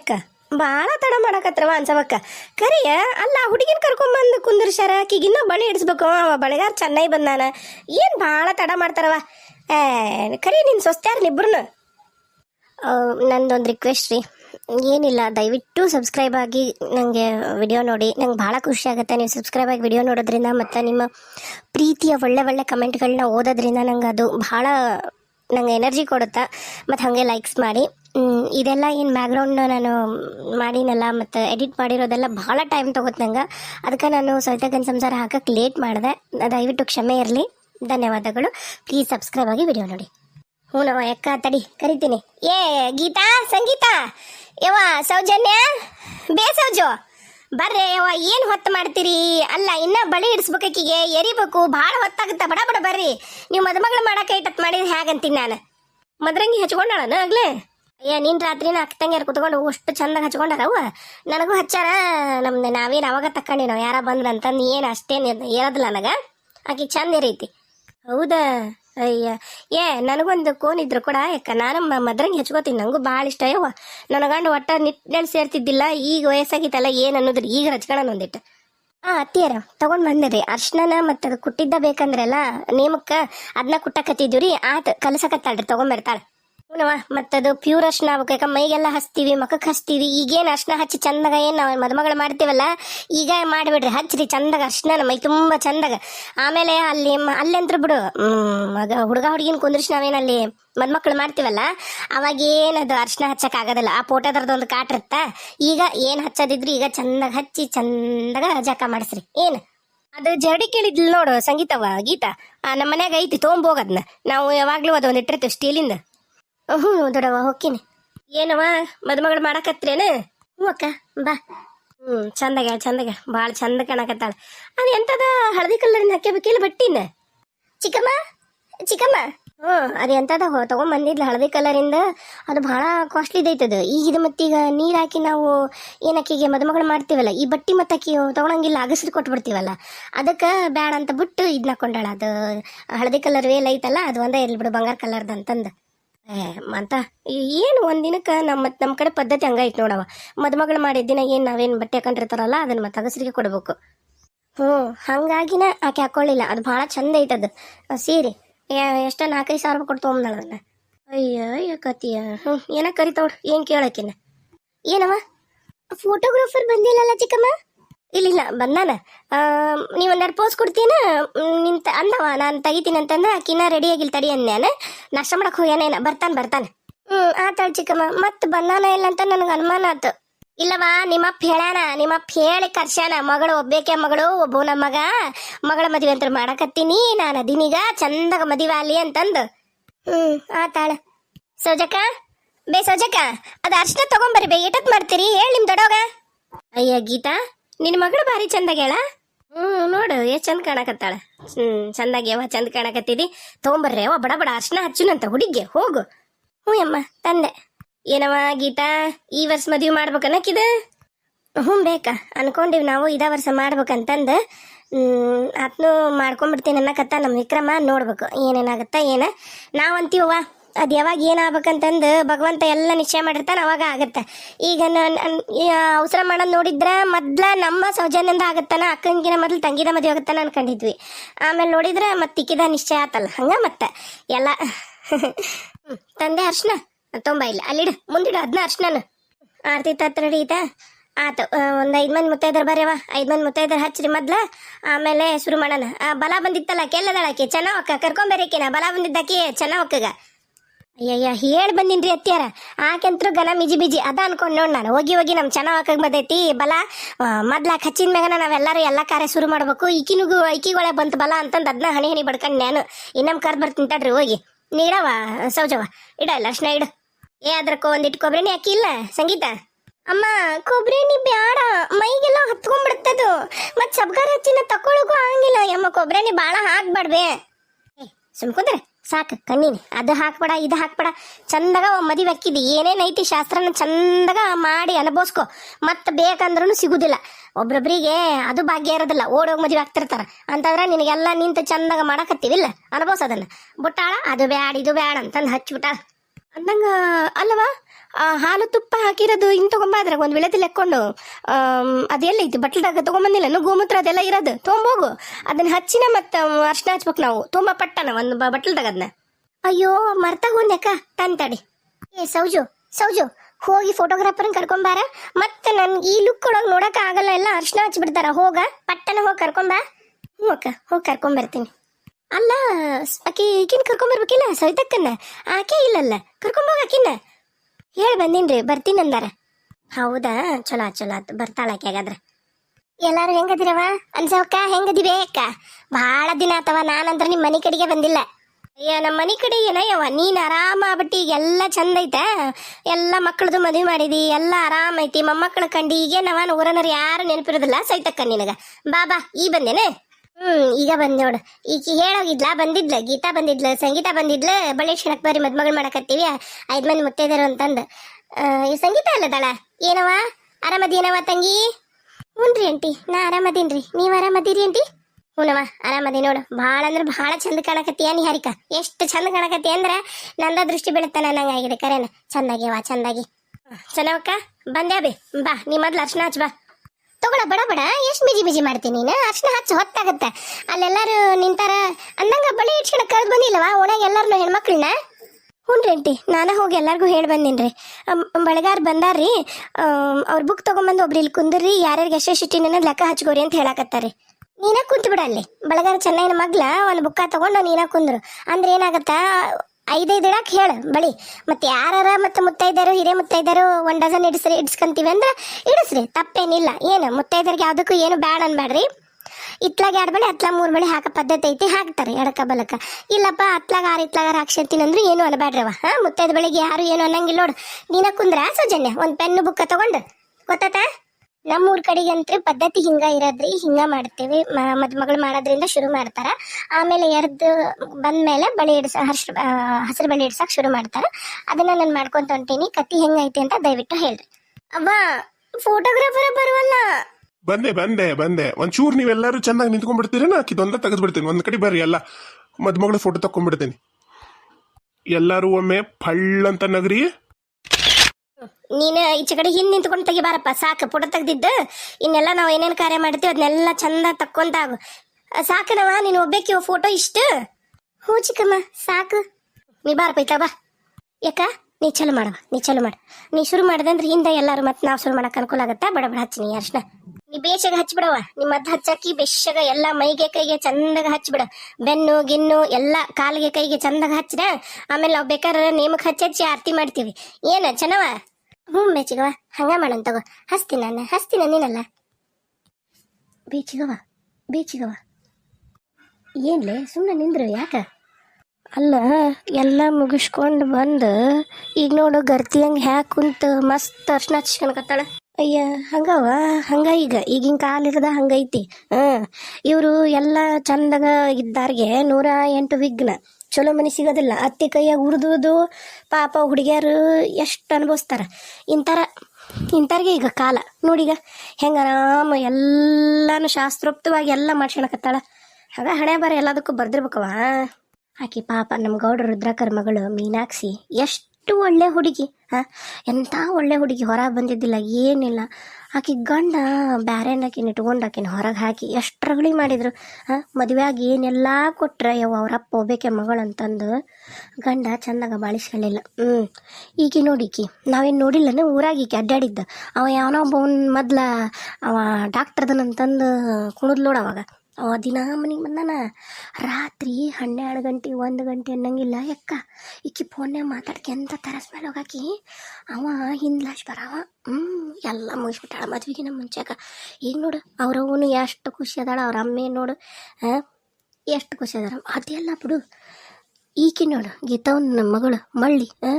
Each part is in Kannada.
ಯಾಕ ಭಾಳ ತಡ ಮಾಡಕತ್ರವ ಅನ್ಸವಕ್ಕ. ಕರಿಯ, ಅಲ್ಲ ಹುಡುಗಿನ ಕರ್ಕೊಂಬಂದು ಕುಂದ್ರಸ್ಯಾರ? ಆಕಿಗಿನ್ನ ಬಳಿ ಇಡಿಸ್ಬೇಕು ಅವ ಬಳೆಗಾರ ಚೆನ್ನೈ ಬಂದಾನ. ಏನು ಭಾಳ ತಡ ಮಾಡ್ತಾರವ? ಕರಿ ನಿನ್ನ ಸೊಸ್ತ್ಯಾರ ನಿಬ್ರು ನಂದೊಂದು ರಿಕ್ವೆಸ್ಟ್ ರೀ. ಏನಿಲ್ಲ, ದಯವಿಟ್ಟು ಸಬ್ಸ್ಕ್ರೈಬ್ ಆಗಿ ನನಗೆ ವಿಡಿಯೋ ನೋಡಿ. ನಂಗೆ ಭಾಳ ಖುಷಿ ಆಗುತ್ತೆ. ನೀವು ಸಬ್ಸ್ಕ್ರೈಬ್ ಆಗಿ ವಿಡಿಯೋ ನೋಡೋದ್ರಿಂದ ಮತ್ತು ನಿಮ್ಮ ಪ್ರೀತಿಯ ಒಳ್ಳೆ ಒಳ್ಳೆ ಕಮೆಂಟ್ಗಳನ್ನ ಓದೋದ್ರಿಂದ ನಂಗೆ ಅದು ಭಾಳ ನಂಗೆ ಎನರ್ಜಿ ಕೊಡುತ್ತಾ. ಮತ್ತು ಹಾಗೆ ಲೈಕ್ಸ್ ಮಾಡಿ. ಇದೆಲ್ಲ ಏನು ಬ್ಯಾಕ್ಗ್ರೌಂಡ್ ನಾನು ಮಾಡಿನಲ್ಲ ಮತ್ತು ಎಡಿಟ್ ಮಾಡಿರೋದೆಲ್ಲ ಭಾಳ ಟೈಮ್ ತೊಗೋತು ಅದಕ್ಕೆ ನಾನು ಸವಿತಾಗನ್ ಸಂಸಾರ ಹಾಕಕ್ಕೆ ಲೇಟ್ ಮಾಡಿದೆ. ದಯವಿಟ್ಟು ಕ್ಷಮೆ ಇರಲಿ. ಧನ್ಯವಾದಗಳು. ಪ್ಲೀಸ್ ಸಬ್ಸ್ಕ್ರೈಬ್ ಆಗಿ ವಿಡಿಯೋ ನೋಡಿ. ಹ್ಞೂ ನವ ಎಕ್ಕ ತಡಿ, ಕರಿತೀನಿ. ಏ, ಗೀತಾ, ಸಂಗೀತ. ಯವ್ವ, ಸೌಜನ್ಯ? ಬೇ ಸೌಜು. ಬರ್ರಿ ಯವ್ವ, ಏನು ಹೊತ್ತು ಮಾಡ್ತೀರಿ? ಅಲ್ಲ, ಇನ್ನ ಬಳಿ ಇಡಿಸ್ಬೇಕಿಗೆ. ಎರಿಬೇಕು. ಭಾಳ ಹೊತ್ತಾಗುತ್ತೆ. ಬಡ ಬಡ ಬರ್ರಿ. ನೀವು ಮದುಮಗಳು ಮಾಡಕ್ಕೆ ಇಟ್ಟತ್ ಮಾಡಿದ್ರೆ ಹೇಗಂತೀನಿ ನಾನು. ಮದ್ರಂಗಿ ಹಚ್ಕೊಂಡಾಳನ ಆಗ್ಲೇ? ಅಯ್ಯ, ನಿನ್ ರಾತ್ರಿನ ಅಕ್ಕ ತಂಗಿಯರ್ ಕುತ್ಕೊಂಡು ಅಷ್ಟು ಚಂದಾಗ ಹಚ್ಕೊಂಡಾರವ ನನಗೂ ಹಚ್ಚಾರ. ನಮ್ದು ನಾವೇನು ಅವಾಗ ತಕ್ಕಂಡಿ ನಾವು ಯಾರ ಬಂದ್ರಂತ ಏನು ಅಷ್ಟೇನು ಇರೋದಿಲ್ಲ ನನಗೆ? ಆಕೆ ಚಂದ ಇರೈತಿ. ಹೌದಾ? ಅಯ್ಯ. ಏ, ನನಗೊಂದು ಕೋನ್ ಇದ್ರು ಕೂಡ ಯಾಕ ನಾನು ಮ- ಹೆಚ್ಕೋತೀನಿ ಹಚ್ಕೋತೀನಿ. ನಂಗೂ ಭಾಳ ಇಷ್ಟ ಯವ್ವ ನನ್ನ ಗಂಡ ಒಟ್ಟ ನಿಟ್ಟಿನಲ್ಲಿ ಸೇರ್ತಿದ್ದಿಲ್ಲ, ಈಗ ವಯಸ್ಸಾಗಿತ್ತಲ್ಲ ಏನು ಅನ್ನೋದ್ರಿ? ಈಗ ರಚಕಣ ಒಂದಿಟ್ಟು. ಆ, ಅತ್ತಿಯರ, ತಗೊಂಡ್ ಬಂದಿರಿ. ಅರ್ಶನ ಮತ್ತು ಅದು ಕುಟ್ಟಿದ್ದ ಬೇಕಂದ್ರಲ್ಲ, ನೇಮಕ್ಕ ಅದನ್ನ ಕುಟ್ಟಕತ್ತಿದ್ವಿ ರೀ ಆತ ಕಲಸಕತ್ತಾಳ್ರಿ, ತಗೊಂಬರ್ತಾಳೆ. ಹ್ಞೂನವ ಮತ್ತದು ಪ್ಯೂರ್ ಅರ್ಶನ ಆಗ್ಬೇಕು. ಮೈಗೆಲ್ಲ ಹಚ್ತೀವಿ, ಮಖಕ್ಕೆ ಹಚ್ತೀವಿ. ಈಗೇನು ಅರ್ಶನ ಹಚ್ಚಿ ಚಂದಾಗ ಏನು ನಾವು ಮದುಮಗಳು ಮಾಡ್ತೀವಲ್ಲ, ಈಗ ಮಾಡಿಬಿಡ್ರಿ. ಹಚ್ಚ್ರಿ ಚಂದಾಗ ಅರ್ಶನ ಮೈ ತುಂಬ ಚಂದಾಗ. ಆಮೇಲೆ ಅಲ್ಲಿ ಅಲ್ಲೆಂತ್ರ ಬಿಡು ಮಗ, ಹುಡುಗ, ಹುಡುಗಿನ ಕುಂದ್ರಿಸಿ ನಾವೇನಲ್ಲಿ ಮದ್ಮಕ್ಳು ಮಾಡ್ತೀವಲ್ಲ, ಅವಾಗ ಏನದು ಅರ್ಶನ ಹಚ್ಚಕ್ ಆಗೋದಿಲ್ಲ. ಆ ಫೋಟೋದ್ರದ್ದು ಒಂದು ಕಾಟಿರುತ್ತ ಈಗ ಏನು ಹಚ್ಚದಿದ್ರು ಈಗ ಚಂದಾಗ ಹಚ್ಚಿ, ಚಂದಾಗ ಜಕ ಮಾಡಿಸ್ರಿ. ಏನು? ಅದು ಜರಡಿ ಕೇಳಿದ್ಲು ನೋಡು ಸಂಗೀತವ ಗೀತಾ. ನಮ್ಮ ಮನ್ಯಾಗ ಐತಿ ತೊಗೊಂಬೋಗದ್ನ ನಾವು ಯಾವಾಗ್ಲೂ ಅದೊಂದು ಇಟ್ಟಿರ್ತೀವಿ ಸ್ಟೀಲಿಂದ ಹ್ಞೂ ದೊಡವ ಹೋಗ್ತೀನಿ. ಏನವ ಮದುಮಗಳು ಮಾಡಕತ್ರೇನ? ಹ್ಞೂ ಅಕ್ಕ, ಬಾ. ಹ್ಞೂ, ಚಂದಾಗ ಚಂದಾಗ ಭಾಳ ಚಂದ ಕಾಣಕತ್ತಾಳ. ಅದು ಎಂತದ ಹಳದಿ ಕಲರಿನ ಹಾಕ್ಯಬೇಕಿಲ್ಲ ಬಟ್ಟಿನ? ಚಿಕ್ಕಮ್ಮ ಚಿಕ್ಕಮ್ಮ. ಹ್ಞೂ, ಅದು ಎಂತದ ಹೋ, ತೊಗೊಂಬಂದಿದ್ಲ ಹಳದಿ ಕಲರಿಂದ. ಅದು ಭಾಳ ಕಾಸ್ಟ್ಲಿ ಐತದ ಈಗ ಇದು ಮತ್ತೀಗ ನೀರು ಹಾಕಿ ನಾವು ಏನಕ್ಕಿಗೆ ಮದುಮಗಳು ಮಾಡ್ತೀವಲ್ಲ, ಈ ಬಟ್ಟಿ ಮತ್ತು ಅಕ್ಕಿ ತೊಗೊಳಂಗಿಲ್ಲ ಅಗಸ್ರಿ ಕೊಟ್ಬಿಡ್ತೀವಲ್ಲ. ಅದಕ್ಕೆ ಬ್ಯಾಡ ಅಂತ ಬಿಟ್ಟು ಇದನ್ನ ಕೊಂಡಾಳ. ಅದು ಹಳದಿ ಕಲರ್ ವೇಲ್ ಐತಲ್ಲ ಅದು ಒಂದೇ ಇರ್ಲಿ ಬಿಡು, ಬಂಗಾರ ಕಲರ್ದು ಅಂತಂದು. ಏ, ಮಂತ ಏನು ಒಂದಿನಕ್ಕೆ ನಮ್ಮ ನಮ್ಮ ಕಡೆ ಪದ್ಧತಿ ಹಂಗೈತೆ ನೋಡವ ಮದುಮಗಳು ಮಾಡಿದ ದಿನ ಏನು ನಾವೇನು ಬಟ್ಟೆ ಹಾಕೊಂಡಿರ್ತಾರಲ್ಲ, ಅದನ್ನ ಮತ್ತೆ ಅಗಸರಿಗೆ ಕೊಡ್ಬೇಕು. ಹ್ಞೂ, ಹಂಗಾಗಿನ ಆಕೆ ಹಾಕೊಳ್ಳಿಲ್ಲ. ಅದು ಭಾಳ ಚಂದ ಐತದು ಅದು. ಸೀರೆ ಎಷ್ಟ ನಾಲ್ಕೈದು ಸಾವಿರ ರೂಪಾಯಿ ಕೊಟ್ಟು ತೊಗೊಂಬಂದಳ ಅದನ್ನ ಅಯ್ಯೋ, ಅಯ್ಯ ಕತಿಯ ಹ್ಞೂ, ಏನ ಕರಿತಾವಳು ಏನು ಕೇಳಕಿನ ಏನವ ಫೋಟೋಗ್ರಾಫರ್ ಬಂದಿಲ್ಲಲ್ಲ ಚಿಕ್ಕಮ್ಮ? ಇಲ್ಲ ಬಂದಾನ. ನೀವು ಒಂದೆರಡು ಪೋಸ್ ಕೊಡ್ತೀನ? ನಿಂತ ಅಂದವ, ನಾನು ತೆಗಿತೀನಿ ಅಂತಂದ್ರೆ ಆಕಿನ ರೆಡಿ ಆಗಿಲ್ಲ ತಡಿ ಅಂದ್ಯಾನ ನಾಷ್ಟ ಮಾಡಕ್ ಹೋಗ್ಯಾನೇನ ಬರ್ತಾನೆ ಬರ್ತಾನೆ. ಹ್ಞೂ ಆತಾಳ ಚಿಕ್ಕಮ್ಮ. ಮತ್ತೆ ಬಂದಾನ ಇಲ್ಲ ಅಂತ ನನಗೆ ಅನುಮಾನ ಆತು. ಇಲ್ಲವಾ ನಿಮ್ಮಪ್ಪ ಹೇಳ್ಯಾನ? ನಿಮ್ಮಪ್ಪ ಹೇಳಿ ಕರ್ಸ್ಯಾನ. ಮಗಳು ಒಬ್ಬೇಕೆ ಮಗಳು ಒಬ್ಬನ ಮಗ. ಮಗಳ ಮದುವೆ ಅಂತ ಮಾಡಕತ್ತೀನಿ. ನಾನು ಅದಿನೀಗ ಚಂದಾಗ ಮದುವೆ ಅಲ್ಲಿ ಅಂತಂದು. ಹ್ಞೂ ಆತಾಳ ಸೌಜಕ್ಕ? ಬೇ ಸೌಜಕ್ಕ, ಅದು ಅರ್ಶನ ತಗೊಂಬರಿ ಬೇ. ಏಟತ್ ಮಾಡ್ತೀರಿ? ಹೇಳಿ ನಿಮ್ ದೊಡೋಗ ಅಯ್ಯ ಗೀತಾ ನಿನ್ನ ಮಗಳು ಭಾರಿ ಚಂದಾಗ್ಯಾಳ? ಹ್ಞೂ ನೋಡು ಎಷ್ಟು ಚಂದ ಕಾಣಕತ್ತಾಳ. ಹ್ಞೂ ಯಾವ ಚಂದ ಕಾಣಕತ್ತಿದಿ. ತೊಗೊಂಬರ್ರಿ ಅವ ಬಡ ಬಡ, ಅರ್ಶನ ಹಚ್ಚುನಂತ ಹುಡುಗಿಗೆ, ಹೋಗು. ಹ್ಞೂ ಅಮ್ಮ, ತಂದೆ. ಏನವ ಗೀತಾ, ಈ ವರ್ಷ ಮದುವೆ ಮಾಡ್ಬೇಕನ್ನಕ್ಕಿದ? ಹ್ಞೂ ಬೇಕಾ, ಅನ್ಕೊಂಡಿವಿ ನಾವು, ಇದ ವರ್ಷ ಮಾಡ್ಬೇಕಂತಂದು. ಆತ್ನು ಮಾಡ್ಕೊಂಡ್ಬಿಡ್ತೀನಿ ಅನ್ನಕತ್ತ ನಮ್ಮ ವಿಕ್ರಮ, ನೋಡ್ಬೇಕು, ಏನೇನಾಗತ್ತ, ಏನ. ನಾವು ಅಂತೀವವ್ವ ಅದು ಯಾವಾಗ ಏನಾಗ್ಬೇಕಂತಂದು ಭಗವಂತ ಎಲ್ಲ ನಿಶ್ಚಯ ಮಾಡಿರ್ತಾನೆ, ಅವಾಗ ಆಗುತ್ತೆ. ಈಗ ಅವಸರ ಮಾಡೋದು ನೋಡಿದ್ರೆ ಮೊದ್ಲ ನಮ್ಮ ಸೌಜನ್ಯಂದ ಆಗತ್ತಾನ, ಅಕ್ಕಂಗಿನ ಮೊದಲು ತಂಗಿದ ಮದುವೆ ಆಗತ್ತಾನ ಅನ್ಕೊಂಡಿದ್ವಿ. ಆಮೇಲೆ ನೋಡಿದ್ರೆ ಮತ್ತೆ ಇಕ್ಕಿದ ನಿಶ್ಚಯ ಆತಲ್ಲ, ಹಂಗ ಮತ್ತೆ. ಎಲ್ಲ, ತಂದೆ ಅರ್ಶನ ತೊಂಬ ಇಲ್ಲ. ಅಲ್ಲಿಡು, ಮುಂದಿಡು ಅದನ್ನ ಅರ್ಶನ ಆರತಿ ತತ್ರ ಹಿಡಿತ ಆತು ಒಂದು ಐದು ಮಂದಿ ಮುತ್ತೈದರ್ ಬರ್ಯವ ಐದು ಮಂದಿ ಮುತ್ತೈದರ್ ಹಚ್ಚ್ರಿ ಮೊದ್ಲ. ಆಮೇಲೆ ಶುರು ಮಾಡೋಣ. ಬಲ ಬಂದಿತ್ತಲ್ಲ ಕೆಲ್ಲದಳಾಕಿ ಚೆನ್ನಾವಕ್ಕ ಕರ್ಕೊಂಬರಕಿನ ಬಲ ಬಂದಿದ್ದಾಕಿ ಚೆನ್ನಾವಕ್ಕಗ. ಅಯ್ಯಯ್ಯ, ಹೇಳಿ ಬಂದಿನ್ರಿ ಅತ್ಯಾರ ಆಕೆಂತ್ರು ಗನ ಮಿಜಿ ಬಿಜಿ ಅದ ಅನ್ಕೊಂಡು ನೋಡಿ ನಾನು. ಹೋಗಿ ಹೋಗಿ ನಮ್ಮ ಹಾಕಕ್ ಬಂದೈತಿ. ಬಲ ಮೊದ್ಲ ಹಚ್ಚಿದ ಮ್ಯಾಗನ ನಾವೆಲ್ಲರೂ ಎಲ್ಲ ಕಾರ್ಯ ಶುರು ಮಾಡ್ಬೇಕು. ಈಕಿನಿಗೂ ಈಕಿಗೊಳಗೆ ಬಂತು ಬಲ ಅಂತಂದು ಅದನ್ನ ಹಣಿ ಹನಿ ಬಡ್ಕೊಂಡು ನಾನು ಇನ್ನೊಮ್ಮೆ ಕರ್ ಬರ್ತೀನಿ ತಡ್ರಿ, ಹೋಗಿ. ನೀಡವ ಸೌಜವ ಇಡ ಲಕ್ಷ್ಣ ಇಡು. ಏ, ಅದ್ರಕ್ಕ ಒಂದಿಟ್ಟು ಕೊಬ್ಬರಿನಿ ಹಾಕಿಲ್ಲ ಸಂಗೀತ? ಅಮ್ಮ ಕೊಬ್ಬರಿನಿ ಬ್ಯಾಡ. ಮೈಗೆಲ್ಲ ಹತ್ಕೊಂಡ್ಬಿಡ್ತದು ಮತ್ತೆ ಸಬ್ಗಾರ ಹಚ್ಚಿನ ತಕೊಳಗೂ ಆಗಂಗಿಲ್ಲ ಯಮ್ಮ ಕೊಬ್ಬರಿನಿ ಬಾಳ ಹಾಕ್ಬಾಡ್ಬೇ ಸುಮ್ಕುಂದ್ರೆ ಸಾಕು ಕಣ್ಣೀನಿ ಅದು ಹಾಕ್ಬೇಡ, ಇದು ಹಾಕ್ಬೇಡ. ಚಂದಾಗ ಮದುವೆ ಹಾಕಿದಿ. ಏನೇನು ಐತಿ ಶಾಸ್ತ್ರನ ಚಂದಾಗ ಮಾಡಿ ಅನುಭವಿಸ್ಕೊ. ಮತ್ತೆ ಬೇಕಂದ್ರೂ ಸಿಗುದಿಲ್ಲ. ಒಬ್ರೊಬ್ರಿಗೆ ಅದು ಭಾಗ್ಯ ಇರೋದಿಲ್ಲ. ಓಡೋಗಿ ಮದುವೆ ಆಗ್ತಿರ್ತಾರ. ಅಂತಂದ್ರೆ ನಿನಗೆಲ್ಲ ನಿಂತು ಚಂದಾಗ ಮಾಡಕತ್ತೀವಿಲ್ಲ. ಅನುಭವಿಸೋದನ್ನ ಬುಟ್ಟಾಳ, ಅದು ಬ್ಯಾಡ, ಇದು ಬ್ಯಾಡ ಅಂತಂದು ಹಚ್ಬಿಟ್ಟಾಳ ಅಂದಂಗ, ಅಲ್ಲವಾ? ಹಾಲು ತುಪ್ಪ ಹಾಕಿರೋದು ಇನ್ ತಗೊಂಬ ಅದ್ರಾಗ ಒಂದು ವಿಳದಲ್ಲಿ ಹಾಕೊಂಡು ಅದೆಲ್ಲ ಐತಿ? ಬಟ್ಲದಾಗ ತಗೊಂಬಂದಿಲ್ಲ. ಇನ್ನು ಗೋಮೂತ್ರ ಅದೆಲ್ಲ ಇರೋದು. ತೊಗೊಂಬೋಗು. ಅದನ್ನ ಹಚ್ಚಿನ ಮತ್ತೆ ಅರ್ಶನ ಹಚ್ಬೇಕ್ ನಾವು. ತುಂಬ ಪಟ್ಟನ ಒಂದು ಬಟ್ಲದಾಗ ಅದನ್ನ ಅಯ್ಯೋ ಮರ್ತಾಗೊಂದ್ಯಾಕ ತಂತಾಡಿ ಏ, ಸೌಜು ಸೌಜು, ಹೋಗಿ ಫೋಟೋಗ್ರಾಫರ್ನ ಕರ್ಕೊಂಬಾರ ಮತ್ತೆ ನನ್ಗೆ ಈ ಲುಕ್ ಒಳಗೆ ನೋಡಕ್ ಆಗಲ್ಲ. ಎಲ್ಲ ಅರ್ಶನ ಹಚ್ಬಿಡ್ತಾರ. ಹೋಗ. ಪಟ್ಟನ ಹೋಗಿ ಕರ್ಕೊಂಬ ಹ್ಞೂ ಅಕ್ಕ, ಹೋಗಿ ಕರ್ಕೊಂಬರ್ತೀನಿ ಅಲ್ಲ ಆಕೆ ಈಕಿನ ಕರ್ಕೊಂಬರ್ಬೇಕಿಲ್ಲ ಸವಿತಕ್ಕನ್ನ? ಆಕೆ ಇಲ್ಲಲ್ಲ. ಕರ್ಕೊಂಬೋಗ ಆಕಿನ ಹೇಳಿ ಬಂದೀನ್ರಿ, ಬರ್ತೀನಿ ಅಂದಾರ. ಹೌದಾ? ಚಲೋ ಚಲೋ ಆತು. ಬರ್ತಾಳ ಆಕೆ ಹಾಗಾದ್ರೆ. ಎಲ್ಲಾರು ಹೆಂಗದಿರವ ಅನ್ಸವಕ್ಕ ಹೆಂಗದಿವೆ ಅಕ್ಕ? ಭಾಳ ದಿನ ಆತವ ನಾನಂತ್ರ ನಿಮ್ಮ ಮನೆ ಕಡೆಗೆ ಬಂದಿಲ್ಲ. ಅಯ್ಯ ನಮ್ಮ ಮನೆ ಕಡೆ ಏನಯ್ಯವ ನೀನ್ ಆರಾಮ ಆಗ್ಬಿಟ್ಟು ಎಲ್ಲ ಚಂದ ಐತ? ಎಲ್ಲ ಮಕ್ಕಳದು ಮದುವೆ ಮಾಡಿದಿ, ಎಲ್ಲ ಆರಾಮ ಐತಿ. ಮೊಮ್ಮಕ್ಕಳು ಕಂಡಿ ಈಗ ನಾವ ಊರನರು ಯಾರು ನೆನಪಿರೋದಿಲ್ಲ? ಸೈತಕ್ಕ ನಿನಗ. ಬಾ ಬಾ, ಈ ಬಂದೇನೆ. ಹ್ಮ್, ಈಗ ಬಂದ್ ನೋಡು. ಈಕಿ ಹೇಳೋಗಿದ್ಲ, ಬಂದಿದ್ಲ, ಗೀತಾ ಬಂದಿದ್ಲ, ಸಂಗೀತ ಬಂದಿದ್ಲ ಬಳೆ ಕ್ಷಣಕ್ ಬರ್ರಿ ಮದ್ಮಗಳು ಮಾಡಕತ್ತೀವಿ, ಐದ್ ಮಂದಿ ಮುತ್ತೈದರು ಅಂತಂದ್. ಈ ಸಂಗೀತ ಅಲ್ಲದಳ ಏನವ ಆರಾಮದೇನವ ತಂಗಿ? ಹ್ಞೂನ್ರಿ ಅಂಟಿ ನಾ ಆರಾಮದೀನ್ರಿ. ನೀವ್ ಆರಾಮದೀರಿ ಅಂಟಿ ಹ್ಞೂನವ ಆರಾಮದಿ ನೋಡು. ಭಾಳ ಅಂದ್ರೆ ಭಾಳ ಚಂದ ಕಾಣಕತ್ತೀಯ ನೀ ಹರಿಕ. ಎಷ್ಟು ಚಂದ ಕಾಣಕತ್ತಿ ಅಂದ್ರೆ ನಂದ ದೃಷ್ಟಿ ಬೀಳುತ್ತಾನ ನಂಗಾಗಿದೆ ಕರೇನ. ಚಂದಾಗ್ಯವ ಚಂದಾಗಿ. ಚೆನ್ನವಕ್ಕ ಬಂದ್ಯಾಬಿ ಬಾ, ನೀ ಮೊದ್ಲು ಅರ್ಶನ ಹಚ್ಚ ಬಾ. ತಗೊಳ, ಬಡ ಬಡ, ಎಷ್ಟು ಬಿಜಿ ಬಿಜಿ ಮಾಡ್ತೀನಿ ನೀನು? ಅರ್ಶಿನ ಹಚ್ಚ, ಹೊತ್ತಾಗತ್ತೆ. ಅಲ್ಲೆಲ್ಲರೂ ನಿಂತಾರ? ಅಂದಂಗ ಬಳಿ ಇಟ್ಕೊಂಡು ಕರೆದು ಬಂದಿಲ್ಲವಾ? ಒಳಗೆ ಎಲ್ಲರನ್ನು ಹೆಣ್ಮಕ್ಳನ್ನ? ಹ್ಞೂ ಆಂಟಿ, ನಾನು ಹೋಗಿ ಎಲ್ಲರಿಗೂ ಹೇಳಿ ಬಂದೀನಿ ರೀ ಬಳಗಾರ್ ಬಂದಾರ್ರಿ. ಅವ್ರ ಬುಕ್ ತೊಗೊಂಬಂದು ಒಬ್ರು ಇಲ್ಲಿ ಕುಂದ್ರಿ, ಯಾರ್ಯಾರಿಗೆ ಎಷ್ಟೆಷ್ಟು ಇಟ್ಟಿನ ಲೆಕ್ಕ ಹಚ್ಕೋರಿ ಅಂತ ಹೇಳಕತ್ತಾರಿ ನೀನ ಕುಂತು ಬಿಡ ಅಲ್ಲಿ. ಬಳಗಾರ ಚೆನ್ನೈನ ಮಗ್ಲ, ಒಂದು ಬುಕ್ಕ ತಗೊಂಡು ನೀನ ಕುಂದ್ರು. ಅಂದ್ರೆ ಏನಾಗತ್ತಾ? ಐದೈದು ಇಡಕ್ ಹೇಳ, ಬಳಿ. ಮತ್ತೆ ಯಾರಾರ ಮತ್ತೆ ಮುತ್ತೈದರು ಹಿರೇ ಮುತ್ತೈದರು ಒನ್ ಡಜನ್ ಇಡಿಸ್ರಿ, ಇಡ್ಸ್ಕೊಂತೀವಿ ಅಂದ್ರೆ ಇಡಿಸ್ರಿ, ತಪ್ಪೇನಿಲ್ಲ. ಏನು ಮುತ್ತೈದರಿಗೆ ಯಾವುದಕ್ಕೂ ಏನು ಬ್ಯಾಡ ಅನ್ಬೇಡ್ರಿ ಇತ್ಲಾಗ ಎರಡು ಬಳಿ, ಅತ್ಲಾಗ ಮೂರು ಬಳಿ ಹಾಕೋ ಪದ್ಧತಿ ಐತಿ, ಹಾಕ್ತಾರೆ ಎಡಕ ಬಲಕ. ಇಲ್ಲಪ್ಪ, ಅತ್ಲಾಗ ಆರು, ಇತ್ಲಾಗ ಹಾಕ್ಸಂತೀನಿ ಅಂದ್ರೆ ಏನು ಅನ್ಬೇಡ್ರವ ಹಾ, ಮುತ್ತೈದ ಬಳಿಗೆ ಯಾರು ಏನು ಅನ್ನಂಗಿಲ್ಲ ನೋಡು. ನೀನ ಕುಂದ್ರ ಸೌಜನ್ಯ, ಒಂದು ಪೆನ್ನು ಬುಕ್ಕ ತಗೊಂಡು. ಗೊತ್ತಾತ ನಮ್ಮೂರ್ ಕಡೆಗೆ ಅಂತೂ ಪದ್ಧತಿ ಹಿಂಗ ಇರೋದ್ರಿ, ಹಿಂಗ ಮಾಡ್ತೇವೆ. ಮದುಮಗಳು ಮಾಡೋದ್ರಿಂದ ಶುರು ಮಾಡ್ತಾರ. ಆಮೇಲೆ ಎರ್ದು ಬಂದ್ಮೇಲೆ ಬಳಿ ಇಡ್ಸ, ಹರ್ಷ ಹಸಿರು ಬಳಿ ಇಡ್ಸಕ್ ಶುರು ಮಾಡ್ತಾರ. ಅದನ್ನ ನಾನು ಮಾಡ್ಕೊಂತ ಹೊಂಟೀನಿ. ಕತ್ತಿ ಹೆಂಗೈತಿ ಅಂತ ದಯವಿಟ್ಟು ಹೇಳ್ರಿ. ಅವ್ವ ಫೋಟೋಗ್ರಾಫರ್ ಬರುವಲ್ಲ. ಬಂದೆ ಬಂದೆ ಬಂದೆ. ಒಂಚೂರು ನೀವೆಲ್ಲರೂ ಚೆನ್ನಾಗಿ ನಿಂತ್ಕೊಂಡ್ಬಿಡ್ತೀರೇನ ಇದೊಂದ ತೆಗೆದ್ಬಿಡ್ತೀನಿ. ಒಂದ್ ಕಡೆ ಬರ್ರಿ, ಎಲ್ಲ. ಮದ್ಮಗಳ ಫೋಟೋ ತಕೊಂಡ್ಬಿಡ್ತೀನಿ ಎಲ್ಲರೂ ಒಮ್ಮೆ ಫಳ್ಳಂತ ನಗರಿ. ನೀನು ಈಚೆ ಕಡೆ ಹಿಂದೆ ನಿಂತ್ಕೊಂಡು ತೆಗಿಬಾರಪ್ಪ. ಸಾಕು, ಪುಟ ತೆಗ್ದಿದ್ದು. ಇನ್ನೆಲ್ಲ ನಾವು ಏನೇನು ಕಾರ್ಯ ಮಾಡ್ತೀವಿ ಅದನ್ನೆಲ್ಲ ಚಂದ ತಕ್ಕೊಂತಾಗು ಸಾಕನವ ನೀನು ಒಬ್ಬೇಕಿ ಫೋಟೋ ಇಷ್ಟು. ಹ್ಞೂ ಚಿಕ್ಕಮ್ಮ, ಸಾಕು. ನೀ ಬಾರಪ್ಪ ಬಾ. ಯಾಕ? ನೀ ಚಲೋ ಮಾಡವ ನೀ ಚಲೋ ಮಾಡು. ನೀ ಶುರು ಮಾಡಿದೆ ಅಂದ್ರೆ ಹಿಂದೆ ಎಲ್ಲರೂ ಮತ್ತೆ ನಾವು ಶುರು ಮಾಡಕ್ಕೆ ಅನುಕೂಲ ಆಗುತ್ತಾ? ಬಡ ಬಡ ಹಚ್ಚಿ ನೀ ಅರ್ಶನ. ನೀ ಬೇಷಗ ಹಚ್ಬಿಡವ ನಿಮ್ಮ ಮದ್ದು ಹಚ್ಚಾಕಿ ಬೆಚ್ಚಗ ಎಲ್ಲ ಮೈಗೆ ಕೈಗೆ ಚಂದಾಗ ಹಚ್ಬಿಡ ಬೆನ್ನು, ಗಿನ್ನು ಎಲ್ಲ ಕಾಲಿಗೆ ಕೈಗೆ ಚಂದಾಗ ಹಚ್ಚಿದ. ಆಮೇಲೆ ನಾವು ಬೇಕಾದ್ರೆ ನೇಮಕ್ಕೆ ಹಚ್ಚಿ ಹಚ್ಚಿ ಆರತಿ ಮಾಡ್ತೀವಿ. ಏನು ಚೆನ್ನವ ಹ್ಞೂ ಬೇಚಿಗವ ಹಂಗ ಮಾಡೋಣ ತಗೋ. ಹಸ್ತೀನಿ ನಾನು. ಹಸ್ತೀನಿ ನೀನಲ್ಲ. ಬೇಚಿಗವ ಬೇಚಿಗವ ಏನ್ಲೆ ಸುಮ್ಮನೆ ನಿಂದ್ರು ಯಾಕ? ಅಲ್ಲ, ಎಲ್ಲ ಮುಗಿಸ್ಕೊಂಡು ಬಂದು, ಈಗ ನೋಡು ಗರ್ತಿ ಹಂಗೆ ಹ್ಯಾಕ್ ಕುಂತು ಮಸ್ತ್ ಅರ್ಶನ ಹಚ್ಕೊಳಕತ್ತಾಳ ಅಯ್ಯ ಹಂಗವ ಹಂಗ ಈಗ? ಈಗಿನ ಕಾಲಿರದ ಹಂಗೈತಿ. ಹಾಂ ಇವರು ಎಲ್ಲ ಚಂದಾಗ ಇದ್ದಾರ್ಗೆ ನೂರ ಎಂಟು ವಿಘ್ನ. ಚಲೋ ಮನೆ ಸಿಗೋದಿಲ್ಲ. ಅತ್ತೆ ಕೈಯಾಗ ಉರ್ದುದು, ಪಾಪ ಹುಡುಗಿಯರು ಎಷ್ಟು ಅನುಭವಿಸ್ತಾರೆ. ಇಂಥರ ಇಂಥವ್ರಿಗೆ ಈಗ ಕಾಲ. ನೋಡೀಗ ಹೆಂಗೆ ಆರಾಮ ಎಲ್ಲಾನು ಶಾಸ್ತ್ರೋಕ್ತವಾಗಿ ಎಲ್ಲ ಮಾಡ್ಸ್ಕೊಳಕತ್ತಾಳ. ಆಗ ಹಣೆ ಬರ ಎಲ್ಲದಕ್ಕೂ ಬರ್ದಿರ್ಬೇಕವ ಆಕೆ ಪಾಪ ನಮ್ಮ ಗೌಡ ರುದ್ರಕರ್ಮಗಳು, ಮೀನಾಕ್ಷಿ, ಎಷ್ಟು ಒಳ್ಳೆ ಹುಡುಗಿ, ಹಾಂ? ಎಂಥ ಒಳ್ಳೆ ಹುಡುಗಿ, ಹೊರಗೆ ಬಂದಿದ್ದಿಲ್ಲ, ಏನಿಲ್ಲ. ಆಕೆ ಗಂಡ ಬ್ಯಾರೆ ಆಕಿನ ಇಟ್ಕೊಂಡು ಆಕಿನ ಹೊರಗೆ ಹಾಕಿ ಎಷ್ಟು ರಗಳಿ ಮಾಡಿದ್ರು, ಹಾಂ? ಆಗಿ ಏನೆಲ್ಲ ಕೊಟ್ರೆ ಯವ್ವ ಅವ್ರ ಅಪ್ಪ ಮಗಳಂತಂದು, ಗಂಡ ಚಂದಾಗ ಬಾಳಿಸ್ಕೊಳ್ಳಿಲ್ಲ ಹ್ಞೂ ಈಕಿ ನೋಡಿಕಿ ನಾವೇನು ನೋಡಿಲ್ಲನೇ ಊರಾಗ ಈಕಿ ಅಡ್ಡಾಡಿದ್ದ ಅವ ಯಾವನೋ ಒಬ್ಬ ಮೊದ್ಲ ಅವ ಡಾಕ್ಟರ್ದನಂತಂದು ಕುಣಿದ್ಲು ಅವಾಗ. ಅವ ದಿನ ಮನೆಗೆ ಬಂದಾನ. ರಾತ್ರಿ ಹನ್ನೆರಡು ಗಂಟೆ, ಒಂದು ಗಂಟೆ ಅನ್ನಂಗಿಲ್ಲ. ಯಾಕ? ಈಕಿ ಫೋನ್ಯಾಗ ಮಾತಾಡ್ಕೊಂತ ತರಸ್ ಮೇಲೆ ಹೋಗಾಕಿ? ಅವ ಹಿಂದ್ಲಾಶ್ ಬರವ ಹ್ಞೂ ಎಲ್ಲ ಮುಗಿಸ್ಬಿಟ್ಟಾಳ ಮದ್ವೆಗಿನ ಮುಂಚೆಕ ಈಗ ನೋಡು, ಅವ್ರವನು ಎಷ್ಟು ಖುಷಿ ಅದಾಳ, ಅವ್ರ ಅಮ್ಮೆ ನೋಡು. ಹಾಂ ಎಷ್ಟು ಖುಷಿ ಅದಾರ. ಅದೆಲ್ಲ ಬಿಡು. ಈಕಿ ನೋಡು, ಗೀತವನ್ ಮಗಳು ಮಳ್ಳಿ, ಆ?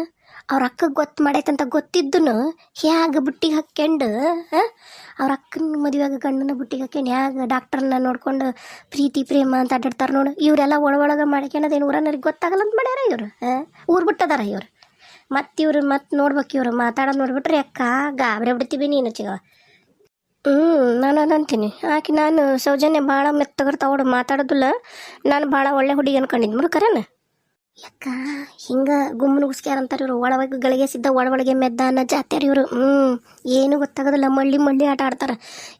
ಅವ್ರ ಅಕ್ಕ ಗೊತ್ತು ಮಾಡೈತಂತ ಗೊತ್ತಿದ್ದನು ಹೇಗೆ ಬುಟ್ಟಿಗೆ ಹಾಕ್ಕೊಂಡು ಅವ್ರ ಅಕ್ಕನ ಮದುವೆಯಾಗ ಗಂಡನ ಬುಟ್ಟಿಗೆ ಹಾಕ್ಯಂಡು ಹ್ಯಾಗ ಡಾಕ್ಟರ್ನ ನೋಡ್ಕೊಂಡು ಪ್ರೀತಿ, ಪ್ರೇಮ ಅಂತ ಅಡ್ಡಾಡ್ತಾರೆ ನೋಡು. ಇವರೆಲ್ಲ ಒಳಗೊಳಗೆ ಮಾಡ್ಕೊಳೋದೇನು ಊರನ್ನರಿಗೆ ಗೊತ್ತಾಗಲ್ಲ ಅಂತ ಮಾಡ್ಯಾರ ಇವರು ಊರು ಬಿಟ್ಟದಾರ ಇವರು. ಮತ್ತು ಇವ್ರು ಮತ್ತೆ ನೋಡ್ಬೇಕು ಇವರು, ಮಾತಾಡೋದು ನೋಡ್ಬಿಟ್ರೆ ಅಕ್ಕ ಗಾಬರಿ ಬಿಡ್ತೀವಿ ನೀನು ಚಿಗವ. ಹ್ಞೂ ನಾನು ಅದಂತೀನಿ ಆಕೆ ನಾನು ಸೌಜನ್ಯ ಭಾಳ ಮೆತ್ತಗರ್ ತಗೊಂಡು ಮಾತಾಡೋದಿಲ್ಲ. ನಾನು ಭಾಳ ಒಳ್ಳೆ ಹುಡುಗಿ ಅನ್ಕೊಂಡಿದ್ದು ಮುರು ಕರೇನ ಯಾಕ? ಹಿಂಗ ಗುಮ್ಮನ ಅಂತಾರ ಇವ್ರು? ಒಳಗೆ ಗಳಿಗೆ ಸಿದ್ಧ ಒಳಗೆ ಮೆದ್ದ ಅನ್ನೋ ಜಾತ್ಯಾರ ಇವರು. ಹ್ಞೂ ಏನು ಗೊತ್ತಾಗೋದಿಲ್ಲ. ಮಳ್ಳಿ ಮಳ್ಳಿ ಆಟ ಆಡ್ತಾರೆ.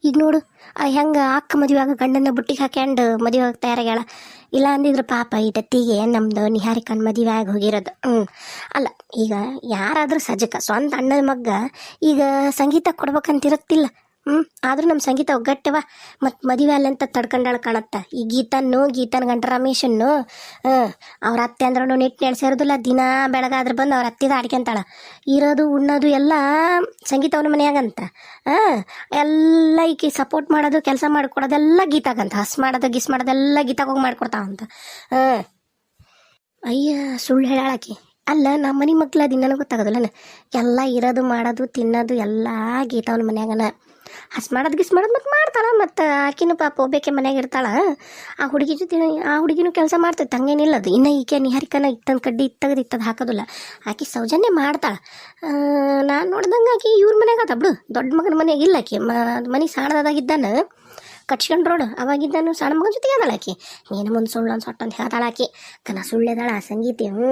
ಈಗ ನೋಡು ಹೆಂಗ ಅಕ್ಕ ಮದುವೆ ಆಗ ಗಂಡನ ಬುಟ್ಟಿಗೆ ಹಾಕ್ಯಂಡು ಆಗ ತಯಾರಾಗ್ಯಾಳ. ಇಲ್ಲ ಅಂದಿದ್ರು ಪಾಪ, ಈ ಟತ್ತಿಗೆ ನಮ್ದು ನಿಹಾರಿಕನ್ ಮದುವೆ ಆಗಿ ಹೋಗಿರೋದು. ಹ್ಞೂ ಅಲ್ಲ, ಈಗ ಯಾರಾದರೂ ಸಜ್ಜಕ ಸ್ವಂತ ಅಣ್ಣನ ಮಗ್ಗ ಈಗ ಸಂಗೀತ ಕೊಡ್ಬೇಕಂತಿರತ್ತಿಲ್ಲ. ಹ್ಮ್? ಆದ್ರೂ ನಮ್ಮ ಸಂಗೀತ ಒಗ್ಗಟ್ಟವ? ಮತ್ ಮದುವೆ ಅಲ್ಲಂತ ತಡ್ಕೊಂಡಾಳ ಕಾಣತ್ತ. ಈ ಗೀತನ್ನು, ಗೀತನ್ ಗಂಟ ರಮೇಶನ್ನು ಹ ಅವ್ರ ಅತ್ತೆ ಅಂದ್ರೂ ನೆಟ್ ನೆಡ್ಸಿರೋದಿಲ್ಲ. ದಿನ ಬೆಳಗಾದ್ರೆ ಬಂದು ಅವ್ರ ಅತ್ತಿದ ಆಡ್ಕೊಂತಾಳ ಇರೋದು, ಉಣ್ಣೋದು ಎಲ್ಲ ಸಂಗೀತ ಸಂಗೀತವನ ಮನೆಯಾಗಂತ. ಆ ಎಲ್ಲ ಈಕಿ ಸಪೋರ್ಟ್ ಮಾಡೋದು, ಕೆಲಸ ಮಾಡ್ಕೊಡೋದೆಲ್ಲ ಗೀತಾಗಂತ. ಹಸ್ ಮಾಡೋದು, ಗಿಸ್ ಮಾಡೋದೆಲ್ಲ ಗೀತಾಗ ಹೋಗಿ ಮಾಡ್ಕೊಡ್ತಾವಂತ ಹಾಂ ಅಯ್ಯ, ಸುಳ್ಳು ಹೇಳಾಕಿ ಅಲ್ಲ ನಮ್ಮ ಮನೆ ಮಕ್ಳು ಅದು ನನಗೆ ಗೊತ್ತಾಗೋದಿಲ್ಲ ಎಲ್ಲ ಇರೋದು, ಮಾಡೋದು, ತಿನ್ನೋದು ಎಲ್ಲ ಗೀತಾವ್ನ ಮನ್ಯಾಗನ. ಹಸ್ ಮಾಡೋದು ಗಿಸ್ ಮಾಡೋದು ಮತ್ತೆ ಮಾಡ್ತಾಳ, ಮತ್ತು ಆಕಿನೂ ಪಾಪ ಒಬ್ಬೇಕೆ ಮನೆಯಾಗ ಇರ್ತಾಳ. ಆ ಹುಡುಗಿ ಜೊತೆ ಆ ಹುಡುಗಿನೂ ಕೆಲಸ ಮಾಡ್ತೈತೆ, ಹಂಗೇನಿಲ್ಲ ಅದು. ಇನ್ನು ಈಕೆ ನಿಹರಿಕನ ಇತ್ತಂದು ಕಡ್ಡಿ ಇತ್ತಗದು ಇತ್ತದು ಹಾಕೋದಿಲ್ಲ. ಆಕೆ ಸೌಜನ್ಯ ಮಾಡ್ತಾಳೆ. ನಾನು ನೋಡ್ದಂಗೆ ಆಕೆ ಇವ್ರ ಮನ್ಯಾಗ ಅದ ಬಿಡು. ದೊಡ್ಡ ಮಗನ ಮನೆಯಾಗ ಇಲ್ಲ ಆಕೆ. ಮನೆ ಸಾಣದಾಗಿದ್ದಾನ ಕಟ್ಸ್ಕೊಂಡ್ರೋಡು ಅವಾಗಿದ್ದಾನು ಸಣ್ಣ ಮಗನ ಜೊತೆಗೆ ಅದಳಾಕಿ ನೀನು ಮುಂದೆ ಸುಳ್ಳು ಅನ್ಸೊಟ್ಟಂತ ಹೇಳ್ತಾಳಾಕಿ ಕನ ಸುಳ್ಳೆದಾಳ, ಸಂಗೀತ. ಹ್ಞೂ